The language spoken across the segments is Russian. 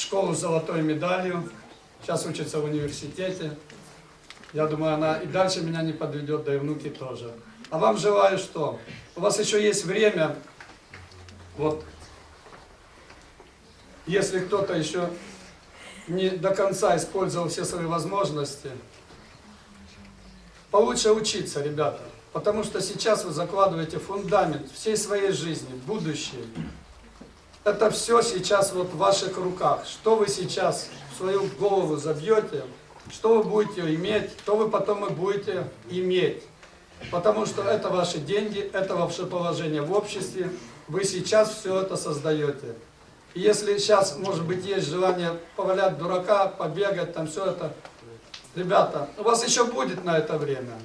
школу с золотой медалью. Сейчас учится в университете. Я думаю, она и дальше меня не подведет, да и внуки тоже. А вам желаю что? У вас еще есть время, вот, если кто-то еще не до конца использовал все свои возможности, получше учиться, ребята. Потому что сейчас вы закладываете фундамент всей своей жизни, будущее. Это все сейчас вот в ваших руках. Что вы сейчас в свою голову забьете, что вы будете иметь, то вы потом и будете иметь. Потому что это ваши деньги, это ваше положение в обществе. Вы сейчас все это создаете. И если сейчас, может быть, есть желание повалять дурака, побегать, там все это, ребята, у вас еще будет на это время.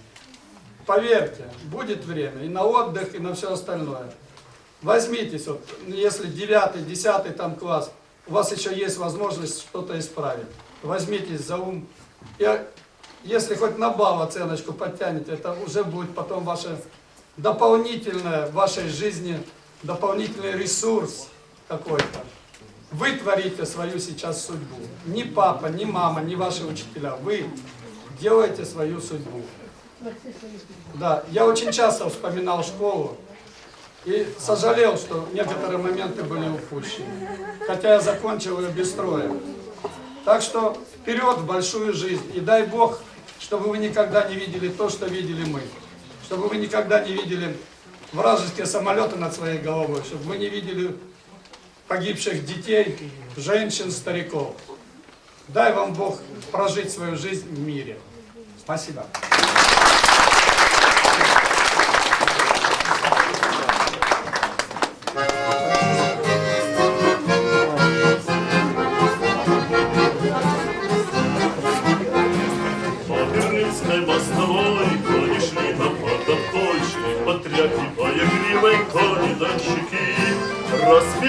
Поверьте, будет время и на отдых, и на все остальное. Возьмитесь, вот, если 9, 10 там класс, у вас еще есть возможность что-то исправить. Возьмитесь за ум. И если хоть на балл оценочку подтянете, это уже будет потом ваше дополнительное в вашей жизни, дополнительный ресурс какой-то. Вы творите свою сейчас судьбу. Ни папа, ни мама, ни ваши учителя. Вы делаете свою судьбу. Да, я очень часто вспоминал школу и сожалел, что некоторые моменты были упущены. Хотя я закончил ее без строя. Так что вперед в большую жизнь. И дай Бог, чтобы вы никогда не видели то, что видели мы. Чтобы вы никогда не видели вражеские самолеты над своей головой. Чтобы вы не видели погибших детей, женщин, стариков. Дай вам Бог прожить свою жизнь в мире. Спасибо.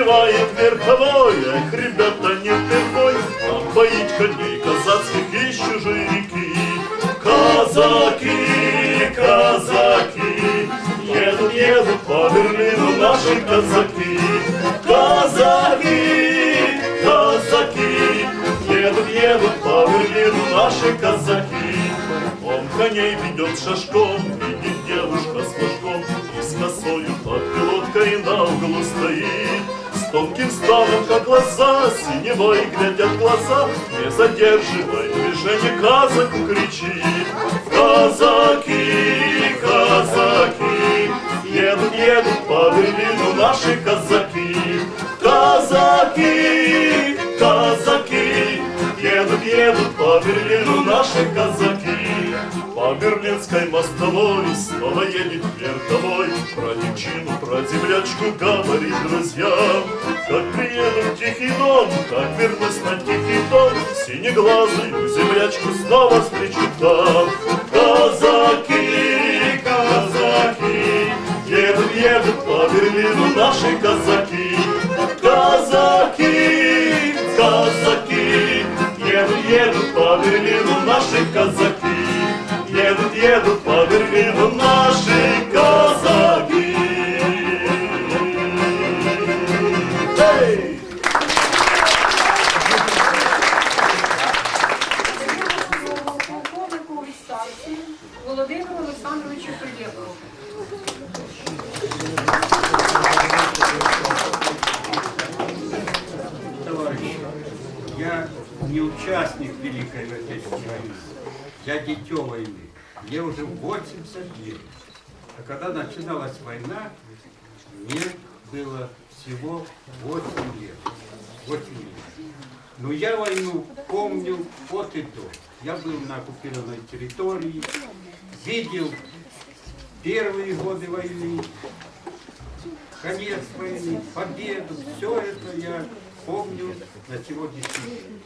Распевает верховой, эх, ребята, не впервой, нам поить коней казацких из чужой реки. Казаки, казаки, едут, едут по Берлину наши казаки. Казаки, казаки, едут, едут по Берлину наши казаки. Он коней ведет шашком, видит девушка с флажком, и с косою под пилоткой на углу стоит. Тонким станом, как глаза, синевой глядят глаза, не задерживай движение, казаку кричит. Казаки, казаки, едут, едут по Берлину наши казаки. Казаки, казаки, едут, едут по Берлину наши казаки. По Берлинской мостовой снова едет вертовой Про девчину, про землячку говорит друзьям Как приеду в тихий дом, как вернусь на тихий дом. Синеглазую землячку снова встречу там. Казаки, я дитё войны. Мне уже 80 лет. А когда начиналась война, мне было всего 8 лет. 8 лет. Но я войну помню от и до. Я был на оккупированной территории, видел первые годы войны, конец войны, победу, все это я помню на сегодняшний день.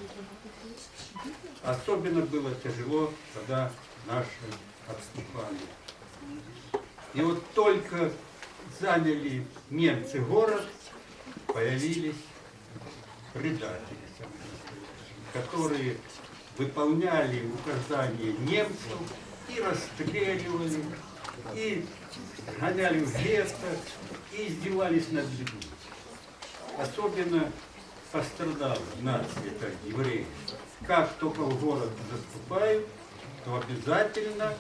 Особенно было тяжело, когда наши отступали. И вот только заняли немцы город, появились предатели, которые выполняли указания немцев и расстреливали, и гоняли в гетто, и издевались над людьми. Особенно пострадала нация, это евреи. Как только в город заступают, то обязательно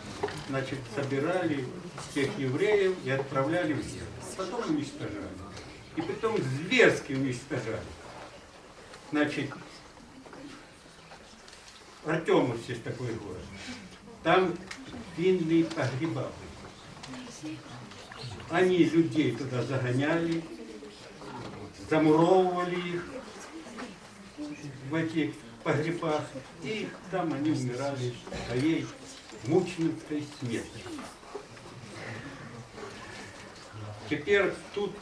значит, собирали всех евреев и отправляли в землю. Потом уничтожали. И потом зверски уничтожали. Значит, Артемовск есть такой город. Там винные погреба были. Они людей туда загоняли, замуровывали их в этих погребах, и там они умирали своей мученической смертью. Теперь тут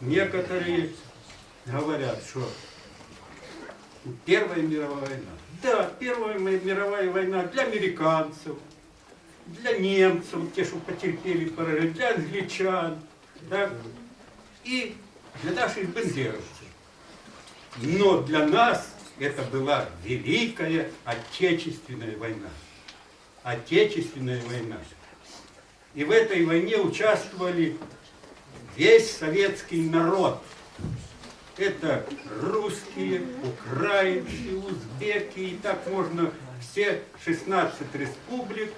некоторые говорят, что Первая мировая война. Да, Первая ми- мировая война для американцев, для немцев, те, что потерпели поражение, для англичан, да, и для наших бандеровцев. Но для нас это была Великая Отечественная война. Отечественная война. И в этой войне участвовали весь советский народ. Это русские, украинцы, узбеки, и так можно все 16 республик.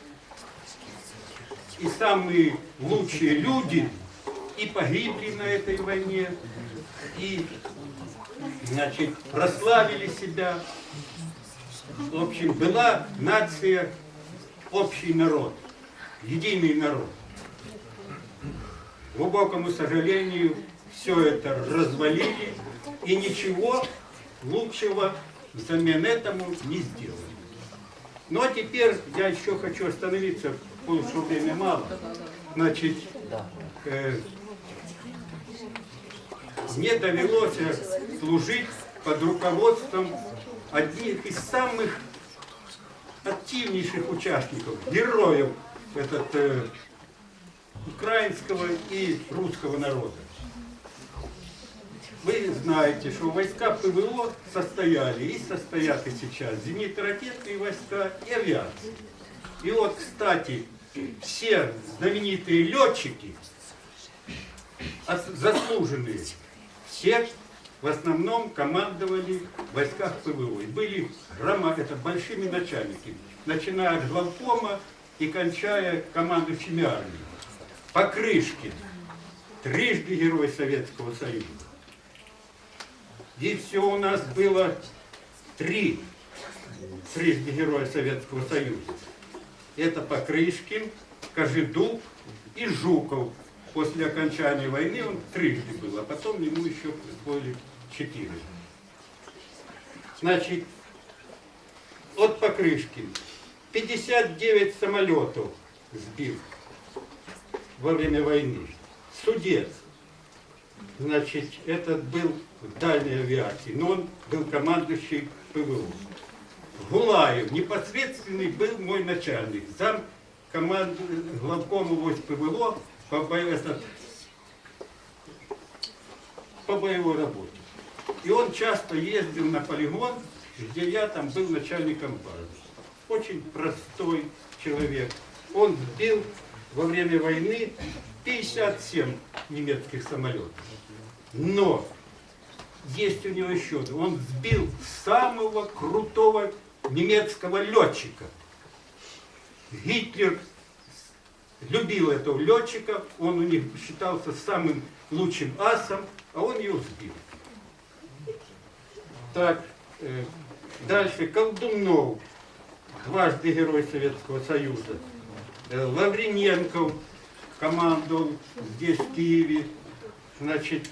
И самые лучшие люди и погибли на этой войне, и значит, прославили себя. В общем, была нация, общий народ, единый народ. К глубокому сожалению, все это развалили, и ничего лучшего взамен этому не сделали. Но теперь я еще хочу остановиться, потому что время мало. Значит, э, мне довелось служить под руководством одних из самых активнейших участников, героев этот, э, украинского и русского народа. Вы знаете, что войска ПВО состояли и состоят и сейчас зенитно-ракетные войска и авиация. И вот, кстати, все знаменитые летчики, заслуженные, все в основном командовали в войсках ПВО. И были грома, это большими начальниками, начиная от главкома и кончая командующими армией. Покрышкин, трижды Герой Советского Союза. И все у нас было три трижды Героя Советского Союза. Это Покрышкин, Кожедуб и Жуков. После окончания войны он трижды был, а потом ему еще присвоили четыре. Значит, от Покрышкин 59 самолетов сбил во время войны. Судец. Значит, этот был в дальней авиации, но он был командующий ПВО. Гулаев, непосредственный был мой начальник, зам команд... главкома войск ПВО по, бо- этот, по боевой работе. И он часто ездил на полигон, где я там был начальником базы. Очень простой человек. Он сбил во время войны 57 немецких самолетов. Но есть у него еще, он сбил самого крутого немецкого летчика. Гитлер любил этого летчика, он у них считался самым лучшим асом, а он его сбил. Так, э, дальше Колдунов, дважды Герой Советского Союза. Э, Лаврененков командовал здесь, в Киеве. Значит,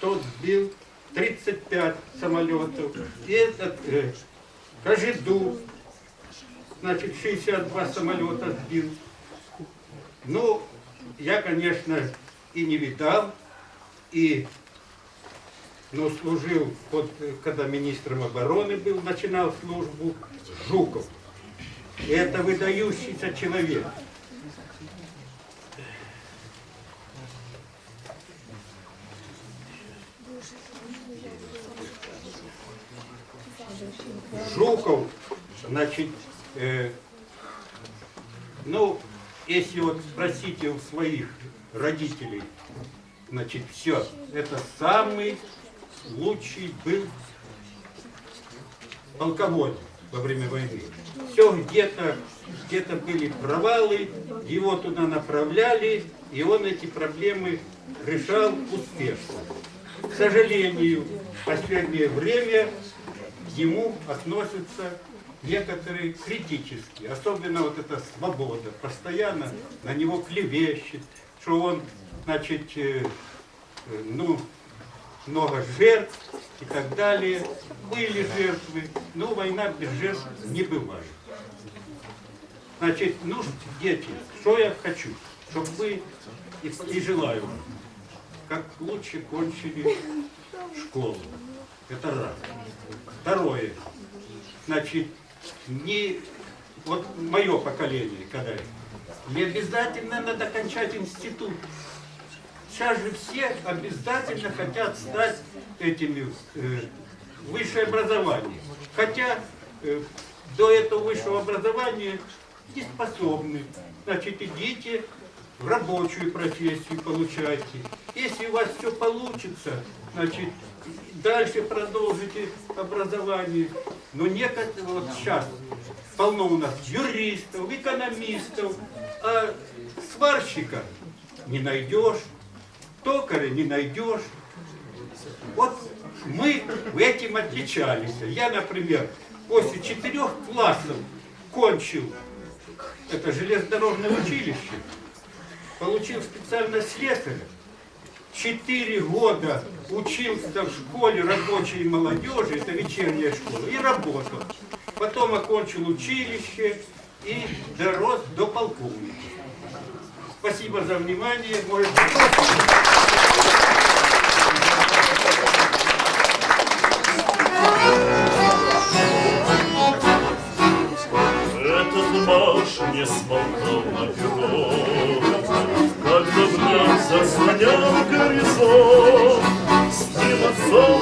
тот сбил 35 самолетов. И этот э, Кожедуб, значит, 62 самолета сбил. Ну, я, конечно, и не видал, и но служил, под, когда министром обороны был, начинал службу, Жуков. Это выдающийся человек. Жуков, значит, э, ну, если вот спросите у своих родителей, значит, все, это самый лучший был полководец во время войны. Все где-то где были провалы, его туда направляли, и он эти проблемы решал успешно. К сожалению, в последнее время к ему относятся некоторые критически, особенно вот эта свобода, постоянно на него клевещет, что он, значит, э, э, ну, много жертв и так далее. Были жертвы, но война без жертв не бывает. Значит, ну, дети, что я хочу, чтобы вы и, и желаю вам, как лучше кончили школу. Это раз. Второе. Значит, не вот мое поколение, когда не обязательно надо кончать институт. Сейчас же все обязательно хотят стать этими э, высшее образование. Хотя э, до этого высшего образования не способны. Значит, идите в рабочую профессию получайте. Если у вас все получится, значит, дальше продолжите образование. Но некоторые, вот сейчас полно у нас юристов, экономистов, а сварщика не найдешь, токаря не найдешь. Вот мы этим отличались. Я, например, после четырех классов кончил это железнодорожное училище, получил специальность слесаря, четыре года учился в школе рабочей молодежи, это вечерняя школа, и работал. Потом окончил училище и дорос до полковника. Спасибо за внимание. Может, Этот марш не смолкал на перо, Вновь заслонял горизонт, С ним отцом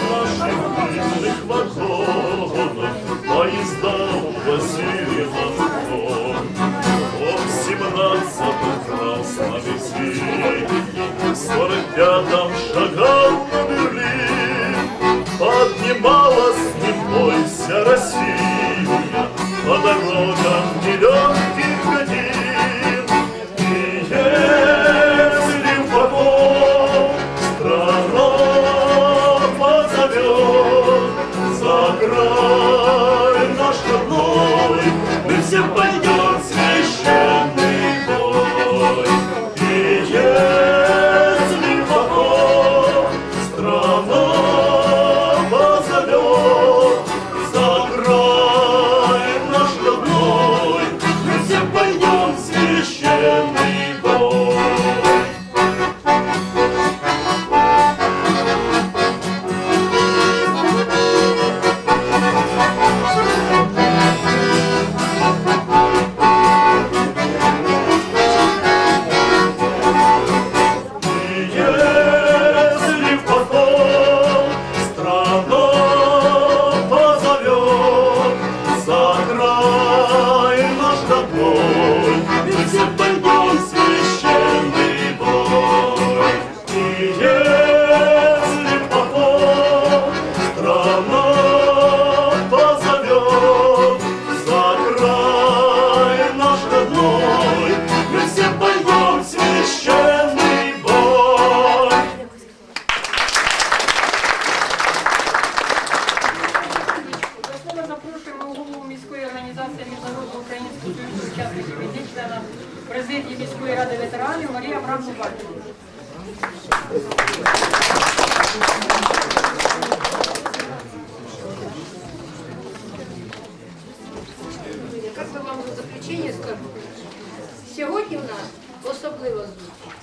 особлива зустріч.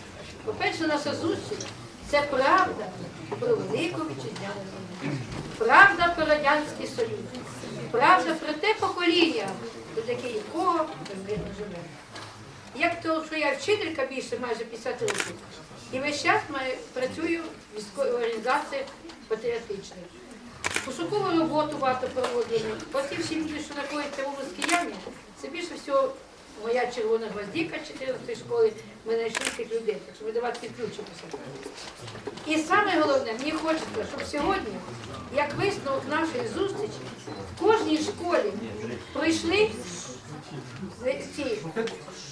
По-перше, наша зустріч це правда про велику вітчизняну війну. Правда про Радянський Союз. Правда про те покоління, завдяки якого ми живемо. Як то, що я вчителька більше майже 50 років, і весь час працюю в міської організації патріотичної. Пошукову роботу варто проводимо. Оці всі люди, що знаходяться області ямі, це більше всього моя червона гвоздіка 14 школи. Ми знайшли цих людей, так що ми до вас підключимося. І саме головне, мені хочеться, щоб сьогодні, як висновок нашої зустрічі, в кожній пройшли ці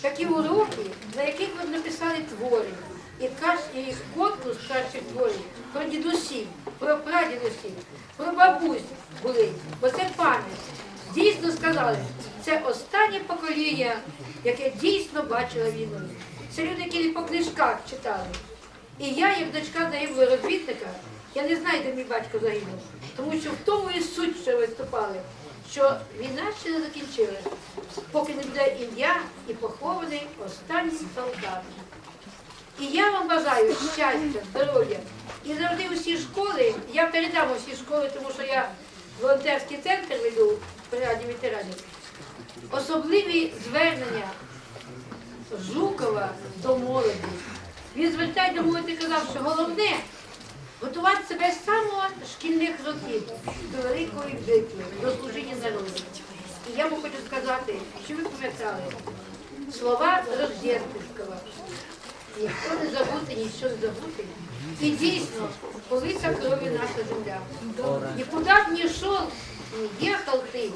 такі уроки, на яких ви написали твори. І, і конкурс кращих творів про дідусів, про прадідусів, про бабусь були, бо це пам'ять. Дійсно сказали, це останнє покоління, яке дійсно бачило війну. Це люди, які по книжках читали. І я, як дочка загиблого розвідника, я не знаю, де мій батько загинув, тому що в тому і суть, що виступали, що війна ще не закінчилась, поки не буде ім'я і похований останній солдат. І я вам бажаю щастя, здоров'я. І завжди усі школи, я передам усі школи, тому що я волонтерський центр веду при раді ветеранів. Особливі звернення Жукова до молоді. Він звертає до молоді казав, що головне готувати себе з самого шкільних років до великої битви, до служіння народу. І я вам хочу сказати, що ви пам'ятали слова Рождественського. Ніхто не забути, нічого не забути. І дійсно, полита кров'ю наша земля. І куди б ни шел, не ехал ты,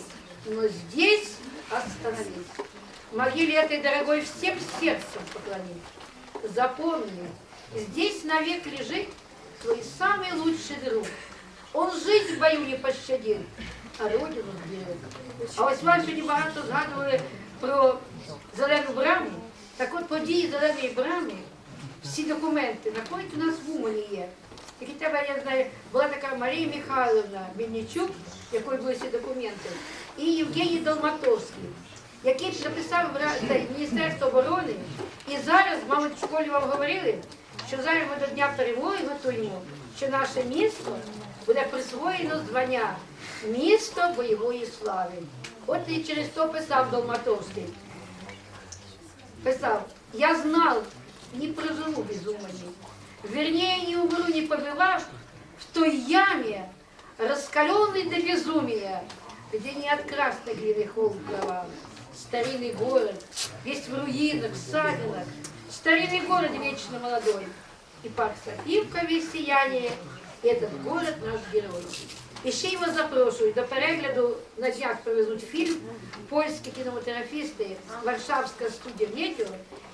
но здесь остановись. Могиле этой дорогой всем сердцем поклонись. Запомни, здесь навек лежит твой самый лучший друг. Он жизнь в бою не пощадил, а родину зберіг. А ось вам сьогодні багато згадували про зелену браму. Так от події зеленої брами, всі документи знаходять у нас в Умані є. Тільки треба, я знаю, була така Марія Михайловна Мельничук, якої були всі документи, І Євгеній Долматовський, який написав Міністерство оборони. І зараз, мабуть, в школі вам говорили, що зараз ми до Дня перемоги готуємо, що наше місто буде присвоєно звання місто бойової слави. От і через то писав Долматовський. Писав, я знал, не проживу без Умани. Вернее, не умру, не побывав в той яме, раскаленной до безумия, где не от красной глины холм кровавый. Старинный город, весь в руинах, ссадинах, старинный город вечно молодой. И парк Софивка весь сияние, этот город наш герой. І ще й вас запрошую до перегляду на днях привезуть фільм польські кінематографісти Варшавська студія Метео.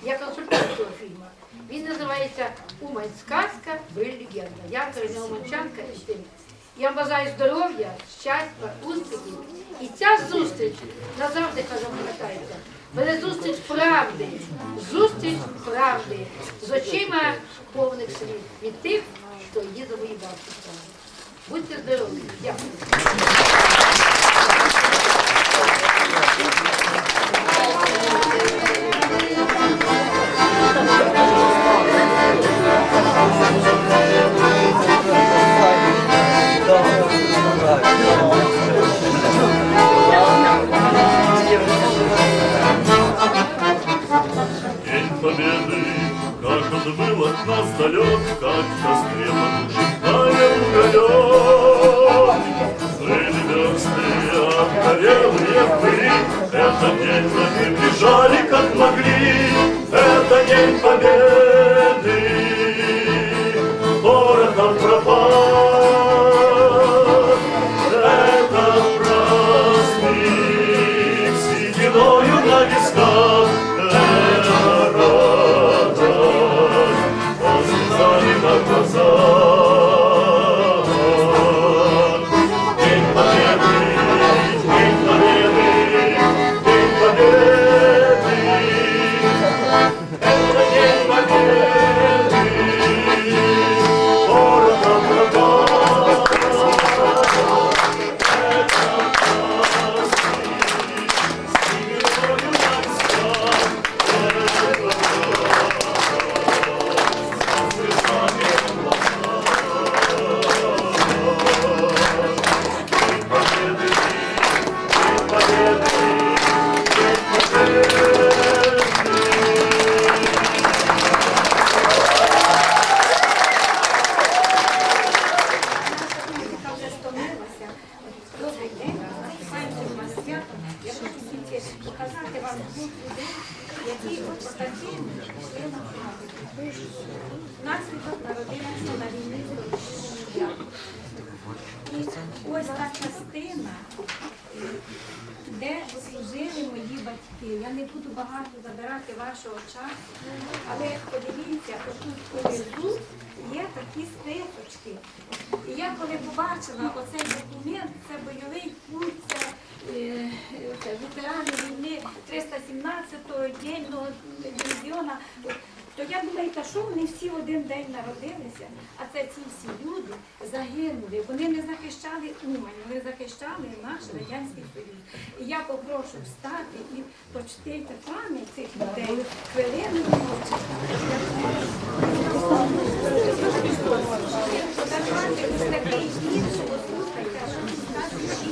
Я консультант цього фільму. Він називається Умань сказка, ви легенда. Я корінна уманчанка і тим. Я вам бажаю здоров'я, щастя, успіхів. І ця зустріч назавжди кажу, пам'ятаєте, буде зустріч правди, зустріч правди з очима повних слів від тих, хто її завоював. Будьте здорові. Дякую. Далек, как в 317-го дільного дивізіона, то я думаю, та що вони всі один день народилися, а це ці всі люди загинули. Вони не захищали Умань, вони захищали наш Радянський Союз. І я попрошу встати і почтити пам'ять цих людей хвилину мовчання. Давайте ось такий вірш, послухайте, що він скаже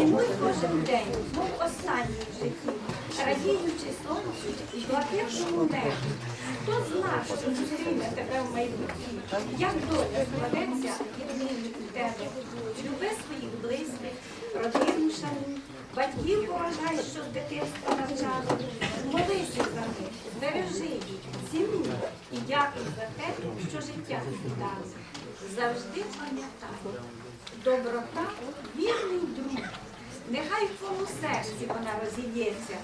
Цінуй кожен день, мов останній в житті, радіючи сонцю і блакитному небі. Хто зна, що зустріне тебе в майбутній, як доля складеться віднині у тебе. Люби своїх близьких, родину шануй, батьків поважай, що з дитинства навчали. Молися за них, бережи їх, цінуй і дякуй за те, що життя дали. Завжди пам'ятай, доброта вірний друг нехай в твоєму серці вона розіб'ється.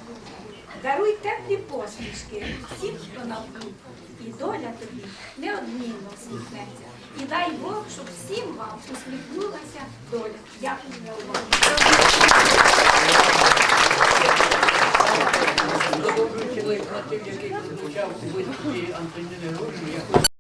Даруй теплі посмішки всім, хто навкруг, і доля тобі неодмінно всміхнеться. І дай Бог, щоб всім вам усміхнулася доля. Дякую за увагу. Який прозвучав у виступі Антоніни Грожі,